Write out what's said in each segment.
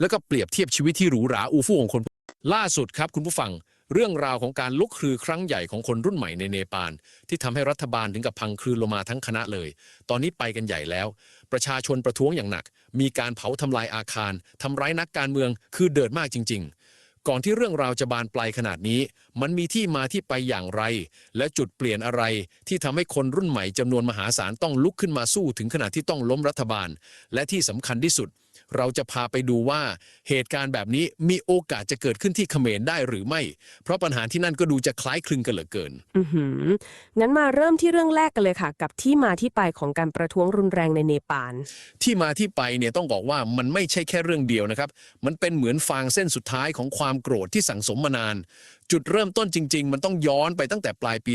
แล้วก็เปรียบเทียบชีวิตที่หรูหราอูฟู่ของคน ล่าสุดครับคุณผู้ฟัง เรื่องราวของการลุกคือครั้งใหญ่ของคนรุ่นใหม่ในเนปาลที่ทำให้รัฐบาลถึงกับพังคลืนลงมาทั้งคณะเลย ตอนนี้ไปกันใหญ่แล้ว ประชาชนประท้วงอย่างหนัก มีการเผาทำลายอาคารทำร้ายนักการเมืองคือเดือดมากจริง ๆก่อนที่เรื่องราวจะบานปลายขนาดนี้ มันมีที่มาที่ไปอย่างไร และจุดเปลี่ยนอะไร ที่ทำให้คนรุ่นใหม่จำนวนมหาศาลต้องลุกขึ้นมาสู้ถึงขนาดที่ต้องล้มรัฐบาล และที่สำคัญที่สุด เราจะพาไปดูว่าเหตุการณ์แบบนี้มีโอกาสจะเกิดขึ้นที่เขมรได้หรือไม่ เพราะปัญหาที่นั่นก็ดูจะคล้ายคลึงกันเหลือเกิน อือหืองั้นมาเริ่มที่เรื่องแรกกันเลยค่ะ กับที่มาที่ไปของการประท้วงรุนแรงในเนปาล ที่มาที่ไปเนี่ยต้องบอกว่ามันไม่ใช่แค่เรื่องเดียวนะครับ มันเป็นเหมือนฟางเส้นสุดท้ายของความโกรธที่สั่งสมมานาน จุดเริ่มต้นจริง ๆ มันต้องย้อนไปตั้งแต่ปลายปี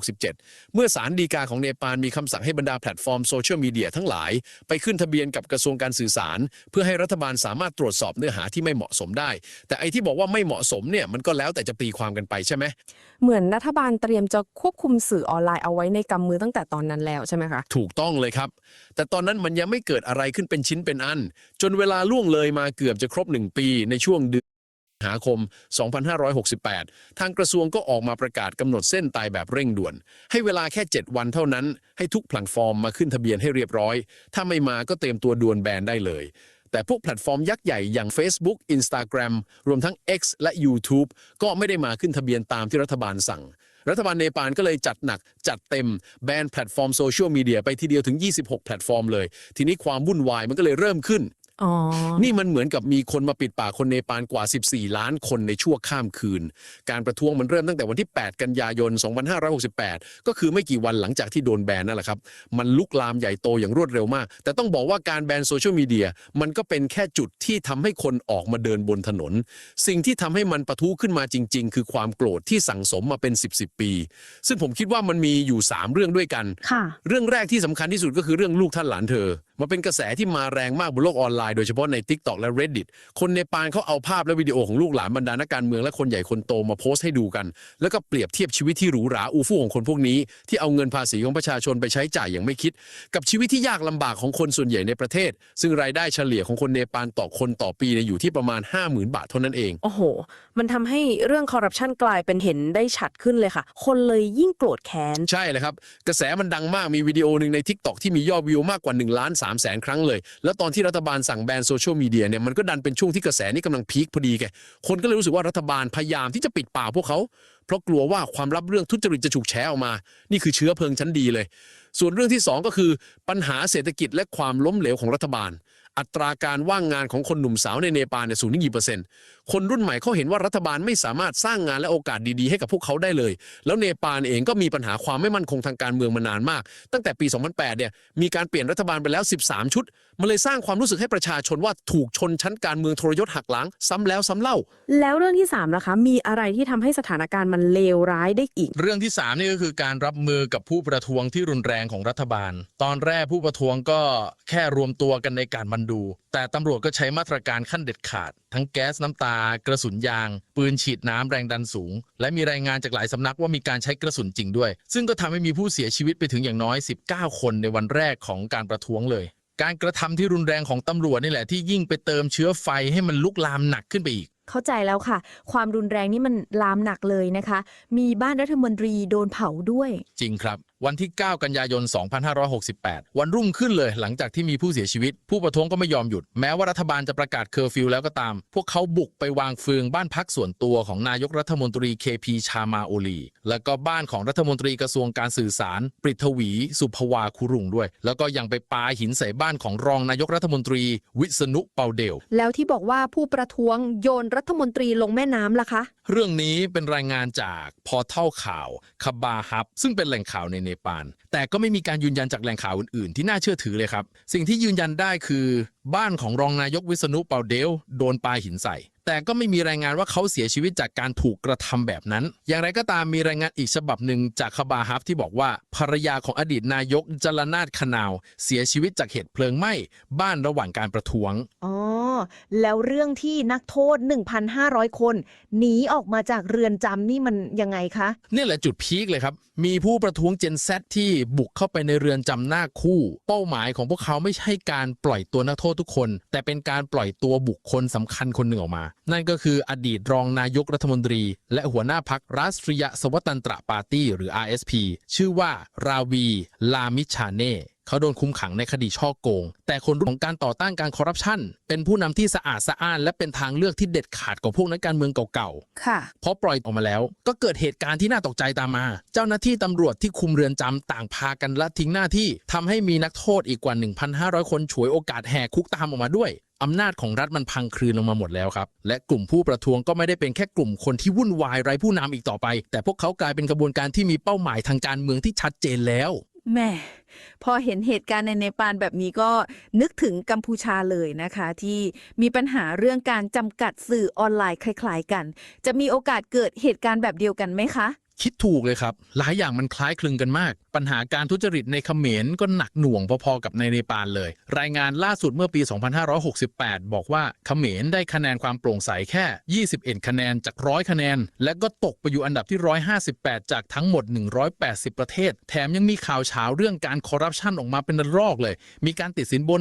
2567 เมื่อศาลฎีกาของเนปาลมีคำสั่งให้บรรดาแพลตฟอร์มโซเชียลมีเดียทั้งหลาย ไปขึ้นทะเบียนกับกระทรวงการสื่อสาร เพื่อให้รัฐบาลสามารถตรวจสอบเนื้อหาที่ไม่เหมาะสมได้ แต่ไอ้ที่บอกว่าไม่เหมาะสมเนี่ยมันก็แล้วแต่จะตีความกันไปใช่ไหมเหมือนรัฐบาลเตรียมจะควบคุมสื่อออนไลน์เอาไว้ในกำมือตั้งแต่ตอนนั้นแล้วใช่ไหมคะถูกต้องเลยครับ แต่ตอนนั้นมันยังไม่เกิดอะไรขึ้นเป็นชิ้นเป็นอัน จนเวลาล่วงเลยมาเกือบจะครบหนึ่งปีในช่วงเดือนสิง หาคม 2568 ทางกระทรวงก็ออกมาประกาศกำหนดเส้นตายแบบเร่งด่วน ให้เวลาแค่ 7 วันเท่านั้น ให้ทุกแพลตฟอร์มมาขึ้นทะเบียนให้เรียบร้อย ถ้าไม่มาก็เตรียมตัวดวนแบนได้เลย แต่พวกแพลตฟอร์มยักษ์ใหญ่อย่าง Facebook Instagram รวมทั้ง X และ YouTube ก็ไม่ได้มาขึ้นทะเบียนตามที่รัฐบาลสั่ง รัฐบาลเนปาลก็เลยจัดหนัก จัดเต็มแบนแพลตฟอร์มโซเชียลมีเดียไปทีเดียวถึง 26 แพลตฟอร์มเลย ทีนี้ความวุ่นวายมันก็เลยเริ่มขึ้น อ๋อ นี่มันเหมือนกับมีคนมาปิดปากคนเนปาลกว่า 14 ล้านคนในชั่วข้ามคืน การประท้วงมันเริ่มตั้งแต่วันที่ 8 กันยายน 2568 ก็คือไม่กี่วันหลังจากที่โดนแบนนั่นแหละครับ มันลุกลามใหญ่โตอย่างรวดเร็วมาก แต่ต้องบอกว่าการแบนโซเชียลมีเดียมันก็เป็นแค่จุดที่ทำให้คนออกมาเดินบนถนน สิ่งที่ทำให้มันปะทุขึ้นมาจริง ๆ คือความโกรธที่สั่งสมมาเป็น 10 10ปี ซึ่งผมคิดว่ามันมีอยู่ 3 เรื่องด้วยกันค่ะเรื่องแรกที่สำคัญที่สุดก็คือเรื่องลูกท่านหลานเธอมันเป็นกระแสที่มาแรงมากบนโลกออนไลน์โดยเฉพาะใน TikTok และ Reddit คนในปานเขาเอาภาพและวิดีโอของลูกหลานบรรดานักการเมืองและคนใหญ่คนโตมาโพสต์ให้ดูกัน แล้วก็เปรียบเทียบชีวิตที่หรูหราอูฟู่ของคนพวกนี้ ที่เอาเงินภาษีของประชาชนไปใช้จ่ายอย่างไม่คิด กับชีวิตที่ยากลำบากของคนส่วนใหญ่ในประเทศ ซึ่งรายได้เฉลี่ยของคนเนปาลต่อคนต่อปีเนี่ยอยู่ที่ประมาณ 50,000 บาทเท่านั้นเองโอ้โห มันทำให้เรื่องคอร์รัปชันกลายเป็นเห็นได้ชัดขึ้นเลยค่ะ คนเลยยิ่งโกรธแค้นใช่เลยครับกระแสมันดังมากมีวิดีโอหนึ่งใน Tik t o อกที่มียอดวิวมากกว่า1ล้าน3แสนครั้งเลย แล้วตอนที่รัฐบาลสั่งแบนโซเชียลมีเดียเนี่ยมันก็ดันเป็นช่วงที่กระแสนี้กำลังพีคพอดีแกคนก็เลยรู้สึกว่ารัฐบาลพยายามที่จะปิดปากพวกเขา เพราะกลัวว่าความลับเรื่องทุจริตจะถูกแฉออกมา นี่คือเชื้อเพลิงชั้นดีเลย ส่วนเรื่องที่สองก็คือปัญหาเศรษฐกิจและความล้มเหลวของรัฐบาล อัตราการว่างงานของคนหนุ่มสาวในเนปาลเนี่ยสูงถึงกี่เปอร์เซ็นต์คนรุ่นใหม่เขาเห็นว่ารัฐบาลไม่สามารถสร้างงานและโอกาสดีๆ ให้กับพวกเขาได้เลย แล้วเนปาลเองก็มีปัญหาความไม่มั่นคงทางการเมืองมานานมาก ตั้งแต่ปี 2008 เนี่ยมีการเปลี่ยนรัฐบาลไปแล้ว 13 ชุด มันเลยสร้างความรู้สึกให้ประชาชนว่าถูกชนชั้นการเมืองทรยศหักหลังซ้ำแล้วซ้ำเล่า แล้วเรื่องที่3นะคะมีอะไรที่ทำให้สถานการณ์มันเลวร้ายได้อีก เรื่องที่3นี่ก็คือการรับมือกับผู้ประท้วงที่รุนแรงของรัฐบาล ตอนแรกผู้ประท้วงก็แค่รวมตัวกันในการบันดู แต่ตำรวจก็ใช้มาตรการขั้นเด็ดขาด ทั้งแก๊สน้ำตา กระสุนยาง ปืนฉีดน้ำแรงดันสูง และมีรายงานจากหลายสำนักว่ามีการใช้กระสุนจริงด้วย ซึ่งก็ทำให้มีผู้เสียชีวิตไปถึงอย่างน้อย 19 คนในวันแรกของการประท้วงเลย การกระทำที่รุนแรงของตำรวจนี่แหละที่ยิ่งไปเติมเชื้อไฟให้มันลุกลามหนักขึ้นไปอีกเข้าใจแล้วค่ะ ความรุนแรงนี่มันลามหนักเลยนะคะ มีบ้านรัฐมนตรีโดนเผาด้วย จริงครับ วันที่ 9 กันยายน 2568 วันรุ่งขึ้นเลยหลังจากที่มีผู้เสียชีวิต ผู้ประท้วงก็ไม่ยอมหยุด แม้ว่ารัฐบาลจะประกาศเคอร์ฟิวแล้วก็ตาม พวกเขาบุกไปวางฟืงบ้านพักส่วนตัวของนายกรัฐมนตรีเคพีชามาโอลีแล้วก็บ้านของรัฐมนตรีกระทรวงการสื่อสาร ปริทวี สุภวาคุรุงด้วย แล้วก็ยังไปปาหินใส่บ้านของรองนายกรัฐมนตรี วิษณุเปาเดล แล้วที่บอกว่าผู้ประท้วงโยนรัฐมนตรีลงแม่น้ำล่ะคะ เรื่องนี้เป็นรายงานจากพอร์ทัลข่าวคาบาฮับ ซึ่งเป็นแหล่งข่าวในเนปาล แต่ก็ไม่มีการยืนยันจากแหล่งข่าวอื่นๆ ที่น่าเชื่อถือเลยครับ สิ่งที่ยืนยันได้คือ บ้านของรองนายกวิษณุเปาเดลโดนปาหินใส่ แต่ก็ไม่มีรายงานว่าเขาเสียชีวิตจากการถูกกระทำแบบนั้น อย่างไรก็ตามมีรายงานอีกฉบับหนึ่งจากคาบาฮัฟที่บอกว่าภรรยาของอดีตนายกจลนาดคนาว เสียชีวิตจากเหตุเพลิงไหม้บ้านระหว่างการประท้วง อ๋อ แล้วเรื่องที่นักโทษ 1,500 คนหนีออกมาจากเรือนจำนี่มันยังไงคะนี่แหละจุดพีคเลยครับ มีผู้ประท้วงเจนซที่บุกเข้าไปในเรือนจำหน้าคู่ เป้าหมายของพวกเขาไม่ใช่การปล่อยตัวนักโทษทุกคน แต่เป็นการปล่อยตัวบุคคลสำคัญคนหนึ่งออกมานั่นก็คืออดีตรองนายกรัฐมนตรี และหัวหน้าพักรัสตรียสวตันตระปาร์ตี้หรือ RSP ชื่อว่าราวีลามิชาเน่เขาโดนคุมขังในคดีช่อโกง แต่คนรุ่นของการต่อต้านการคอร์รัปชันเป็นผู้นำที่สะอาดสะอ้าน และเป็นทางเลือกที่เด็ดขาดกว่าพวกนักการเมืองเก่าๆ ค่ะ พอปล่อยออกมาแล้ว ก็เกิดเหตุการณ์ที่น่าตกใจตามมา เจ้าหน้าที่ตำรวจที่คุมเรือนจำต่างพากันละทิ้งหน้าที่ทำให้มีนักโทษอีกกว่า 1,500 คนฉวยโอกาสแหกคุกตามออกมาด้วย อำนาจของรัฐมันพังคลืนลงมาหมดแล้วครับ และกลุ่มผู้ประท้วงก็ไม่ได้เป็นแค่กลุ่มคนที่วุ่นวายไร้ผู้นำอีกต่อไป แต่พวกเขากลายเป็นกระบวนการที่มีเป้าหมายทางการเมืองที่ชัดเจนแล้ว แหม่พอเห็นเหตุการณ์ในเนปาลแบบนี้ก็นึกถึงกัมพูชาเลยนะคะ ที่มีปัญหาเรื่องการจำกัดสื่อออนไลน์คล้าย ๆ กัน จะมีโอกาสเกิดเหตุการณ์แบบเดียวกันไหมคะ คิดถูกเลยครับ หลายอย่างมันคล้ายคลึงกันมาก ปัญหาการทุจริตในเขมรก็หนักหน่วงพอๆกับในเนปาลเลย รายงานล่าสุดเมื่อปี 2568 บอกว่าเขมรได้คะแนนความโปร่งใสแค่ 21 คะแนนจากร้อยคะแนน และก็ตกไปอยู่อันดับที่ 158 จากทั้งหมด 180 ประเทศ แถมยังมีข่าวเช้าเรื่องการคอร์รัปชันออกมาเป็นระลอกเลย มีการติดสินบน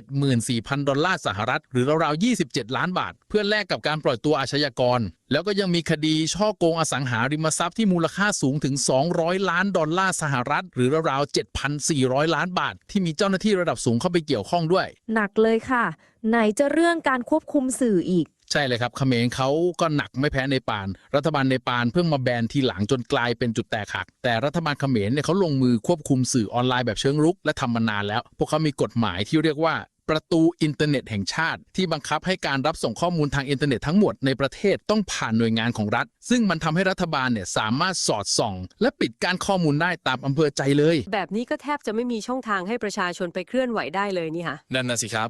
774,000 ดอลลาร์สหรัฐ หรือราวๆ 27 ล้านบาท เพื่อแลกกับการปล่อยตัวอาชญากร แล้วก็ยังมีคดีช่อโกงอสังหาริมทรัพย์ที่มูลค่าสูงถึง 200 ล้านดอลลาร์สหรัฐหรือราวๆ7,400 ล้านบาท ที่มีเจ้าหน้าที่ระดับสูงเข้าไปเกี่ยวข้องด้วย หนักเลยค่ะ ไหนจะเรื่องการควบคุมสื่ออีก ใช่เลยครับเขมรเขาก็หนักไม่แพ้ในปาน รัฐบาลในปานเพิ่งมาแบนทีหลังจนกลายเป็นจุดแตกหัก แต่รัฐบาลเขมรเนี่ยเขาลงมือควบคุมสื่อออนไลน์แบบเชิงรุก และทำมานานแล้ว พวกเขามีกฎหมายที่เรียกว่า ประตูอินเทอร์เน็ตแห่งชาติ ที่บังคับให้การรับส่งข้อมูลทางอินเทอร์เน็ตทั้งหมดในประเทศต้องผ่านหน่วยงานของรัฐ ซึ่งมันทำให้รัฐบาลเนี่ยสามารถสอดส่อง และปิดการข้อมูลได้ตามอำเภอใจเลย แบบนี้ก็แทบจะไม่มีช่องทางให้ประชาชนไปเคลื่อนไหวได้เลยนี่ค่ะนั่นนะสิครับ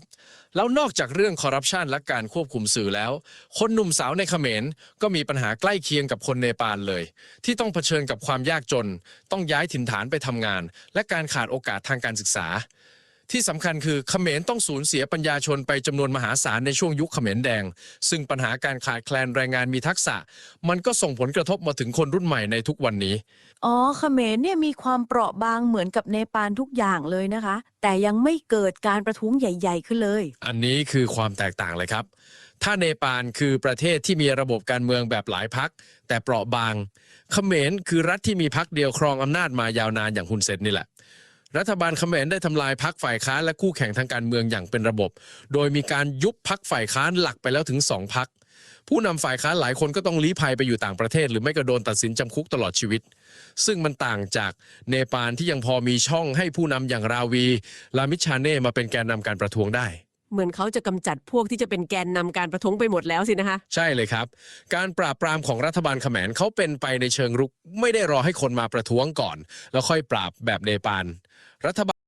แล้วนอกจากเรื่องคอร์รัปชันและการควบคุมสื่อแล้ว คนหนุ่มสาวในเขมรก็มีปัญหาใกล้เคียงกับคนเนปาลเลย ที่ต้องเผชิญกับความยากจน ต้องย้ายถิ่นฐานไปทำงาน และการขาดโอกาสทางการศึกษา ที่สำคัญคือเขมรต้องสูญเสียปัญญาชนไปจำนวนมหาศาลในช่วงยุคเขมรแดง ซึ่งปัญหาการขาดแคลนแรงงานมีทักษะ มันก็ส่งผลกระทบมาถึงคนรุ่นใหม่ในทุกวันนี้ อ๋อเขมรเนี่ยมีความเปราะบางเหมือนกับเนปาลทุกอย่างเลยนะคะ แต่ยังไม่เกิดการประท้วงใหญ่ ๆ ขึ้นเลย อันนี้คือความแตกต่างเลยครับ ถ้าเนปาลคือประเทศที่มีระบบการเมืองแบบหลายพัก แต่เปราะบางเขมรคือรัฐที่มีพักเดียวครองอำนาจมายาวนานอย่างฮุนเซนนี่แหละ รัฐบาลเขมรได้ทำลายพักฝ่ายค้านและคู่แข่งทางการเมืองอย่างเป็นระบบ โดยมีการยุบพักฝ่ายค้านหลักไปแล้วถึงสองพัก ผู้นำฝ่ายค้านหลายคนก็ต้องลี้ภัยไปอยู่ต่างประเทศ หรือไม่ก็โดนตัดสินจำคุกตลอดชีวิต ซึ่งมันต่างจากเนปาลที่ยังพอมีช่องให้ผู้นำอย่างราวี ลามิชาเน่มาเป็นแกนนำการประท้วงได้เหมือนเขาจะกำจัดพวกที่จะเป็นแกนนำการประท้วงไปหมดแล้วสินะคะ ใช่เลยครับ การปราบปรามของรัฐบาลเขมรเขาเป็นไปในเชิงรุก ไม่ได้รอให้คนมาประท้วงก่อน แล้วค่อยปราบแบบเนปาล รัฐบาล